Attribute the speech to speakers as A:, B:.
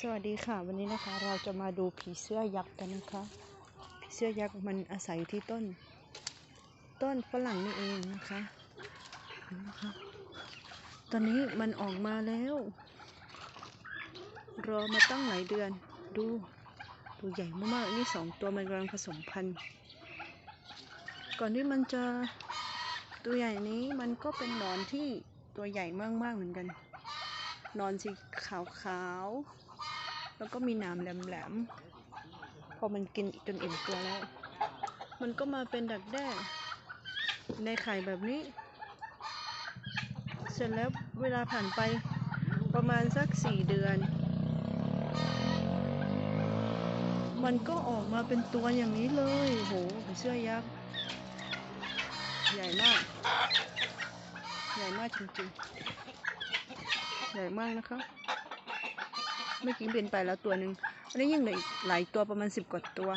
A: สวัสดีค่ะ วันนี้นะคะเราจะมาดูผีเสื้อยักษ์กันนะคะผีเสื้อยักษ์มันอาศัยที่ต้น ต้นฝรั่งนี่เองนะคะนไหมคะ ตอนนี้มันออกมาแล้ว รอมาตั้งหลายเดือนดูตัวใหญ่มากๆนี่สองตัวมันกำลังผสมพันธุ์ก่อนที่มันจะตัวใหญ่นี้มันก็เป็นหนอนที่ตัวใหญ่มากๆเหมือนกันนอนสีขาวๆ แล้วก็มีหนามแหลมๆ พอมันกินจนอิ่มตัวแล้ว มันก็มาเป็นดักแด้ในไข่แบบนี้ เสร็จแล้วเวลาผ่านไปประมาณสักสี่เดือน มันก็ออกมาเป็นตัวอย่างนี้เลยโหเสื้อยักษ์ใหญ่มาก ใหญ่มากจริงๆ ใหญ่มากนะคะ เมื่อกี้เปลี่ยนไปแล้วตัวหนึ่งอันนี้ยังเหลืออีกหลายตัวประมาณสิบกว่าตัว